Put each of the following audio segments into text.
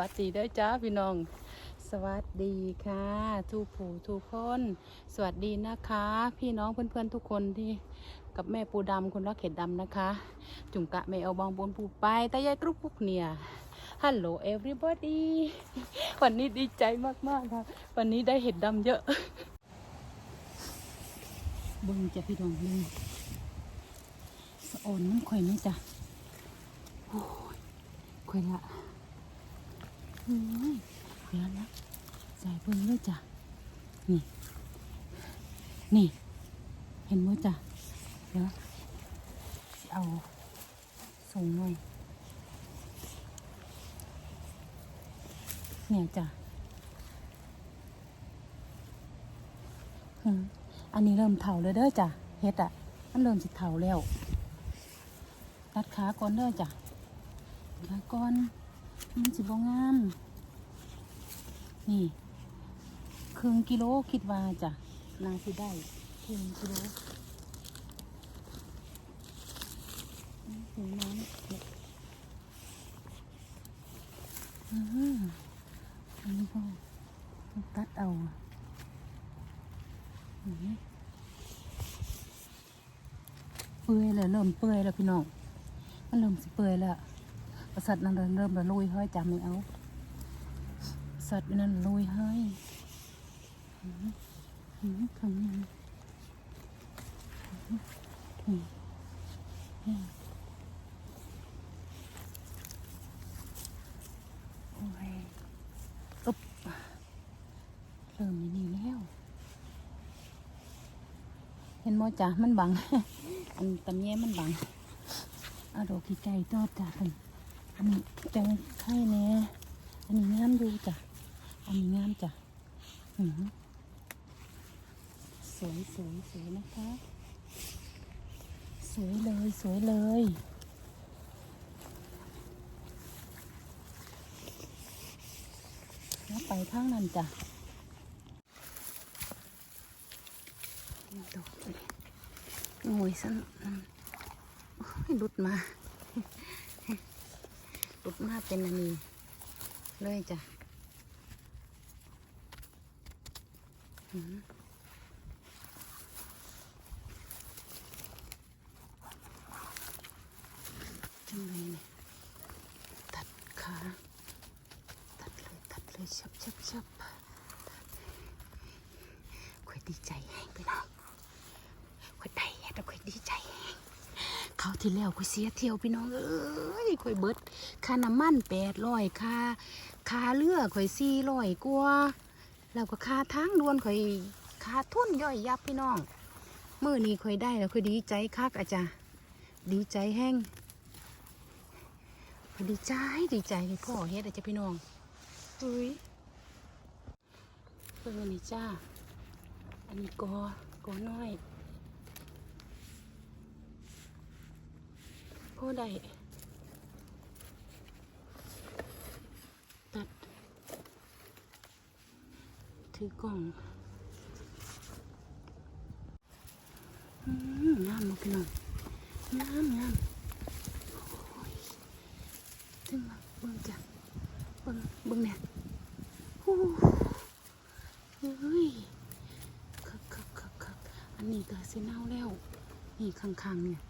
วัสดีด้อจ้าพี่น้อง สวัสดีค่ะ ทุกผู้ทุกคน สวัสดีนะคะ พี่น้องเพื่อนๆทุกคนที่กับแม่ปูดำคนรักเข็ดดำนะคะ จุงกะแม่เอาบองบนปูไปแต่ยายกรุ๊ปปุกเนี่ยฮัลโหล everybody วันนี้ดีใจมากๆค่ะวันนี้ได้เห็ดดำเยอะบึงจ้ะพี่น้องเบึงสะออนน้ำข่อยนี่จ้ะโอ้ยข่อยละ เฮ้ยเดี๋ยวนะใส่เพิ่งเลยจ้ะ นี่ นี่ เห็นมั้ยจ้ะ เดี๋ยวเอาส่งหน่อยเนี่ยจ้ะอันนี้เริ่มเถาเลยเด้อจ้ะเฮ็ดอะ มันเริ่มสิเถาแล้วตัดขาก่อนเด้อจ้ะขาก่อน มันสิบ่งาม นี่ครึ่งกิโลคิดว่าจ้ะนาสิได้ครึ่งกิโลถึงน้ำอืออันนี้ก็ตัดเอาเปื่อยแล้วเริ่มเปื่อยแล้วพี่น้องมันเริ่มสิเปื่อยแล้ว ประสัตว์นั่นเริ่มเริ่มละลุยเฮ้ยจำไม่เอาสัตว์นั่นลุยเฮ้ยหืมหืมคำนี้หืมหืมโอ้ยอุ๊บเริ่มนี่นี่แล้ว เห็นมอจ้ะมันบัง อันตำแย่มันบังเอาดอกขี้ไก่ตอดจ้ะกัน อันนี้จังไข่แน่อันนี้งามดูจ้ะ อันนี้งามจ้ะสวยสวยสวยนะคะ สวยเลยสวยเลยแล้วไปข้างนั้นจ้ะดอกงวยสันอืมโอ้ยหลุดมา ดมาเป็นอันนี้เลยจ้ะอืมจังเลยเนี่ยตัดขาตัดเลย ตัดเลยชับชับชับค่อยดีใจแห้งไปหน่อยค่อยได้แต่ค่อยดีใจแห้ง เขาที่แล้วค่อยเสียเที่ยวพี่น้องเอ้ยค่อยเบิดค่าน้ำมันแปดร้อยค่าค่าเรือค่อยสี่ร้อยกว่าแล้วก็ค่าทางด่วนค่อยค่าทุนย่อยยับพี่น้องเมื่อนี้ค่อยได้แล้วค่อยดีใจคักอาจารย์ดีใจแห้งดีใจดีใจที่พ่อเฮ็ดอะจ้ะพี่น้องเฮ้ยเพิ่งอันนี้จ้าอันนี้กอกอน้อย อได้ตัด ถือกล่องอืมงามมากพี่น้องงามงามถึงมาเบิ่งจ้ะเบิ่งเบิ่งเนี่ยฮู้เฮ้ยคักคักคักคักอันนี้ก็เสิเน่าแล้ว นี่ข้างๆเนี่ย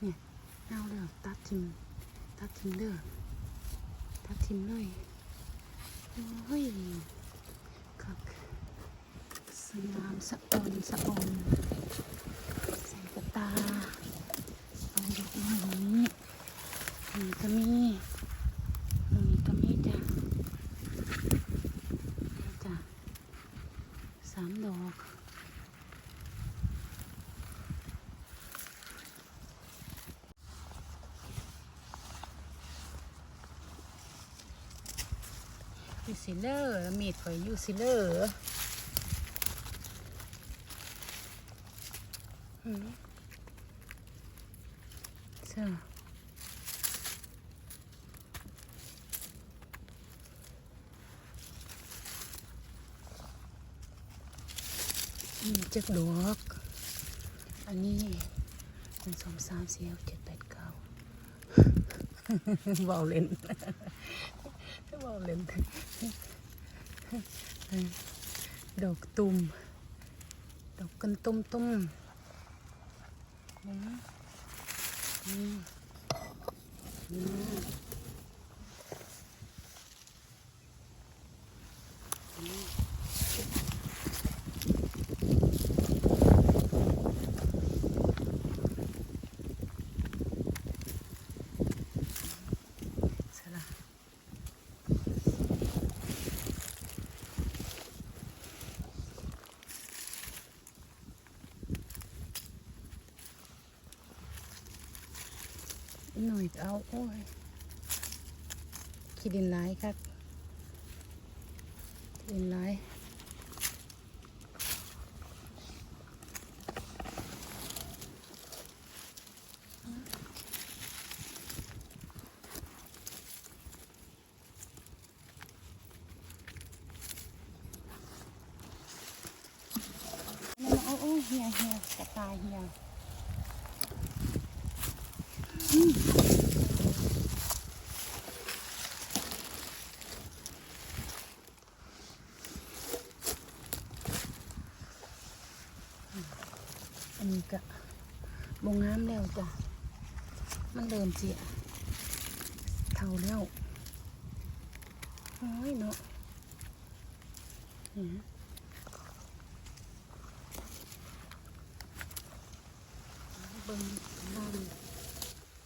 เนี่ย เน่าเด้อตัดทิมตัดทิมเด้อตัดทิมเลยเฮ้ยคักสนามสะออนสะออนใส่กระตาเอาดอกไม้นี้นี่ก็มี นี่ก็มีจ้ะนี่จ้ะสามดอก ยูซิเลอร์มีดข่อยยูซิเลอร์อืมเจ้าจักดอก อันนี้หนึ่งสองสามสี่ห้าเจ็ดแปดเก้าเบาเล่น เล่นดอกตุ่มดอกกันตุ่มตุ่มนี่นี่ หน่อยก็เอา โอ้ยขี้ดินร้ายครับดินร้ายนั่นเอาโอ้ยเหี่ยเหี่ยกระตายเหี่ย นี้ก็บงงามแล้วจ้ะ มันเริ่มเจียเท่าแล้วโอ้ยเนาะนี่เบิ่งบ้าน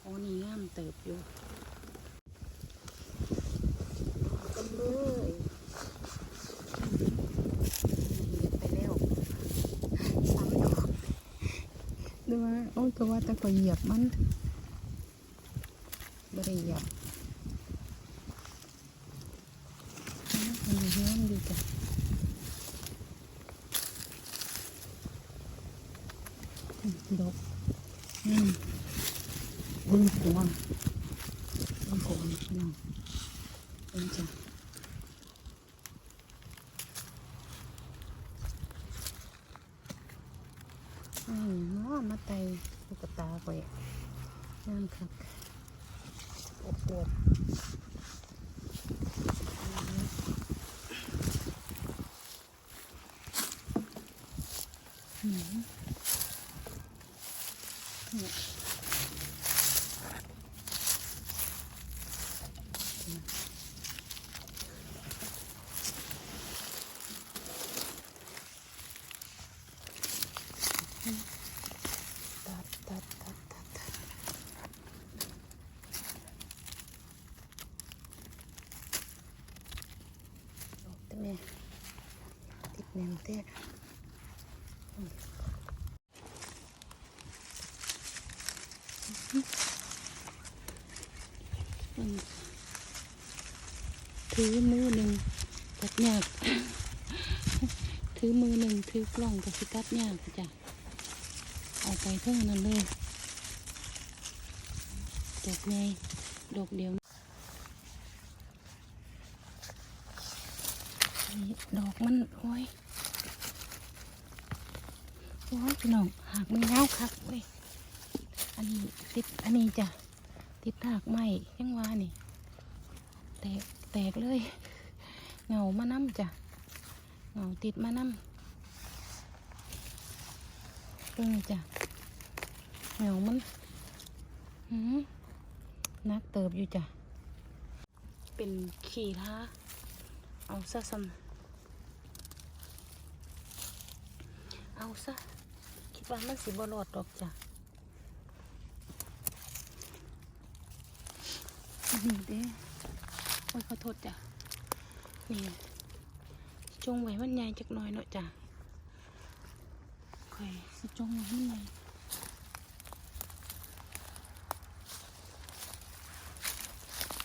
โอ้นี่งามเติบอยู่กันเลยไปแล้วสามดอก ดูว่า โอ้ยก็ว่าแต่ก็เหยียบมันไม่ได้เหยียบอืมมันอยู่เยอะมันดีจ้ะอืมดอกอืมบึ้งหัวบึ้งหัวนี่พี่น้องเป็นจ้ะอืมเนาะมา ไตลูกตาไปน้ำคักอบอวดอืมเนี่ยตัดตัดตัดตัดตัดออกแต่แม่ ติดแนวเตะอืมอืมถือมือหนึ่งตัดยากถือมือหนึ่งถือกล้องกับสิตั ดอกมันโอ้ยโอ้ยพี่น้องหากมันเงาคักเว้ยอันนี้ติดอันนี้จ้ะติดหากไหมยังว่านี่ แตกแตกเลยเงามาน้ำจ้ะเงาติดมาน้ำเพิ่งจ้ะเหงามันหืมนักเติบอยู่จ้ะเป็นขี่ท้าเอาซะซ้ำ เอาซะ คิดว่ามันสิบรอดดอกจ้ะนี่เด้โอ้ยขอโทษจ้ะ นี่จงไว้มันใหญ่จักหน่อยเนาะจ้ะค่อยสิจงไว้มันใหญ่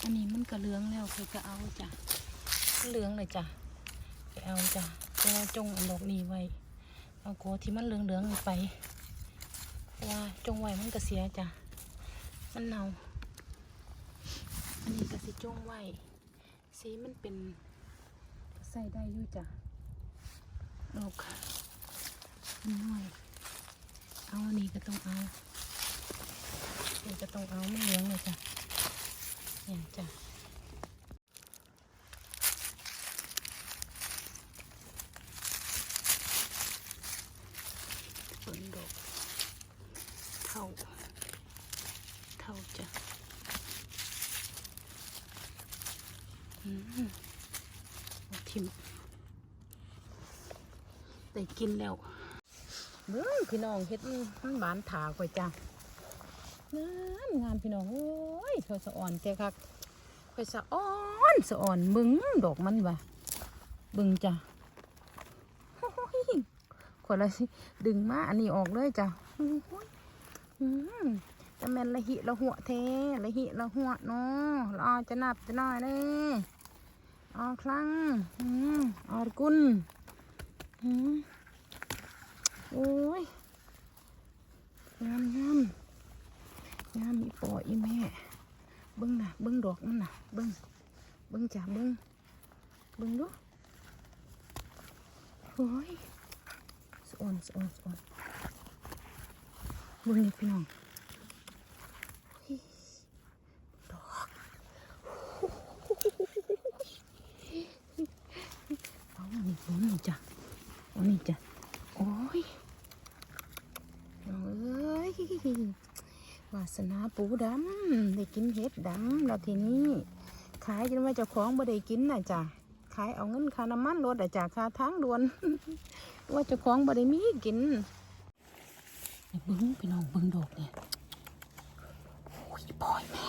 อันนี้มันก็เหลืองแล้วเคยก็เอาจ้ะเหลืองเลยจ้ะไปเอาจ้ะเพราะว่าจงอันดอกนี้ไว้ เอาโกที่มันเหลืองเลืองๆไปว่าจงไว้มันก็เสียจ้ะ มันเน่า อันนี้ก็สิจงไว้สีมันเป็นใส่ได้อยู่จ้ะดอกน้อย เอาอันนี้ก็ต้องเอาอันี่ก็ต้องเอาไมันเหลืองเลยจ้ะเนี่ยจ้ะ อืมเอา ทิมได้กินแล้วเบิ้งพี่น้องเฮ็ดมันบานถาก่อยจ้างามงามพี่น้องโอ้ยเธอสะอ่อนแกคักข่อยสะอ่อนสะอ่อนเบึงดอกมันวะเบึงจ้ะโอ้ยคนละสิดึงมาอันนี้ออกเลยจ้ะโอ้ยอืมจะแมนละหิละหัวเทละหิละหัวเนาะละออจะนับจะน้อยเลย អរខ្លាំងអរគុណអូយញ៉ាំញ៉ាំញ៉ាំពីពអ៊ីម៉ែបឹងណាបឹងរកណាបឹងបឹងចាបឹងបឹងនោះអូយស្អូនស្អូនស្អូនបឹងនេះពីង สนาปูดำได้กินเห็ดดำแล้วทีนี้ ขายจนว่าเจ้าของบ่ได้กินนะจ้ะขายเอาเงินค่าน้ำมันรถอะจ้ะค่าทางด่วน ว่าเจ้าของบ่ได้มีกินเบิ้งพี่น้องเบิ้งดอกเนี่ยโอ้ยปล่อยแม่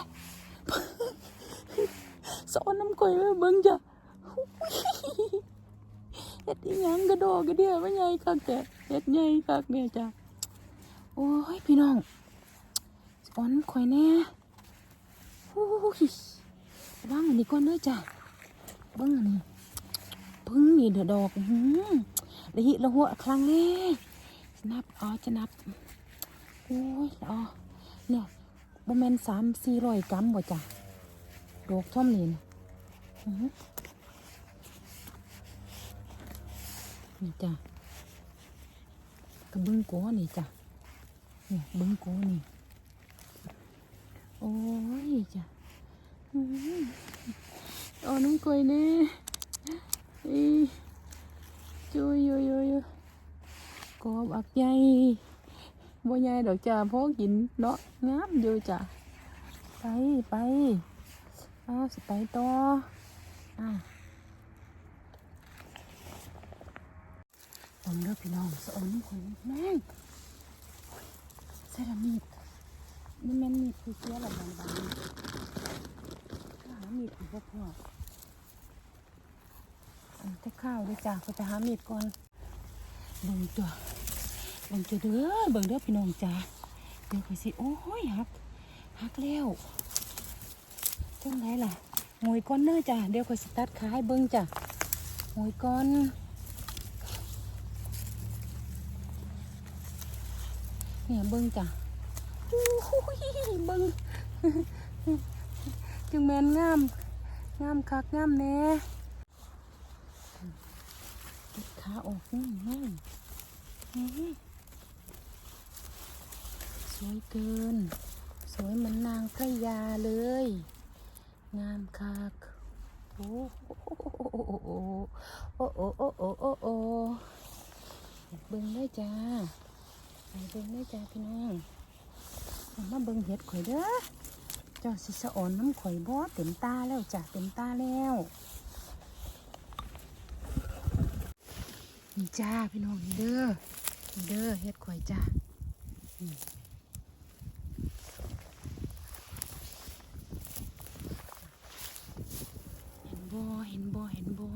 สอนน้ำก่อยแม่เบิ่งจ้ะเฮ็ดยังกระโดดกระเดียว่ใหญ่คักแต่เฮ็ดใหญ่คักเนี่ยจ้ะโอ้ยพี่น้อง สอนน้ำข่อยแน่โอ้ยว่างอันนี้ก่อนเด้อจ้ะเบิ่งอันนี้เบิ่งนี่เด้อดดอกหือละหิละหัวครั้งแรกนับอ๋อจะนับโอ้ยอ๋อเนี่ยบ่แมนสามสี่ร้อยกรัมบ่จ้ะดอกท่อมนี่นะอื้อหือนี่จ้ะกระเบึงโกนี่จ้ะเนี่ยเบึงโกนี่ โอ้ยจ้ะอื้อหือเอาน้องกลวยนี่อีจุยยุยยุยกอบอักใหญ่บ่ใหญ่ดอกจ้ะพอกินเนาะงามอยู่จ้ะไปไปอ้าวสิไปต่ออะผมเลิกพี่น้องสอนคนแม่งเซรามิก นี่แม่นมีดคือเสียหรอบางๆหามีดคือพวกพ่ออันจะข้าวด้วยจ้ะเขาจะหามีดก่อนเบิ่งตัวเบิ่งตัวเด้อเบิ่งเด้อพี่น้องจ้ะเดี๋ยวไปสิโอ้ยหักหักแล้วจังไรล่ะงวยก้อนเน้อจ้ะเดี๋ยวก็สตาร์ทขายเบิ้งจ้ะงวยก้อนเนี่ยเบิ้งจ้ะ โอ้ยบิ้งจึงแมนงาม งามคักงามแน่ขาออกนี่งามนี่สวยเกิน สวยเหมือนนางพระยาเลย งามคักโอ้โอ้โอ้โอ้โอ้โอ้โอ้โอ้โอ้เบิ่งได้จ้าไปเบิ่งได้จ้าพี่น้องเอา มาเบิ่งเห็ดข่อยเด้อเจ้าสิสะอ่อนน้ำข่อยบ่เต็มตาแล้วจ้ะเต็มตาแล้วนี่จ้าพี่น้องเด้อเด้อเห็ดข่อยจ้าเห็นบ่เห็นบ่เห็นบ่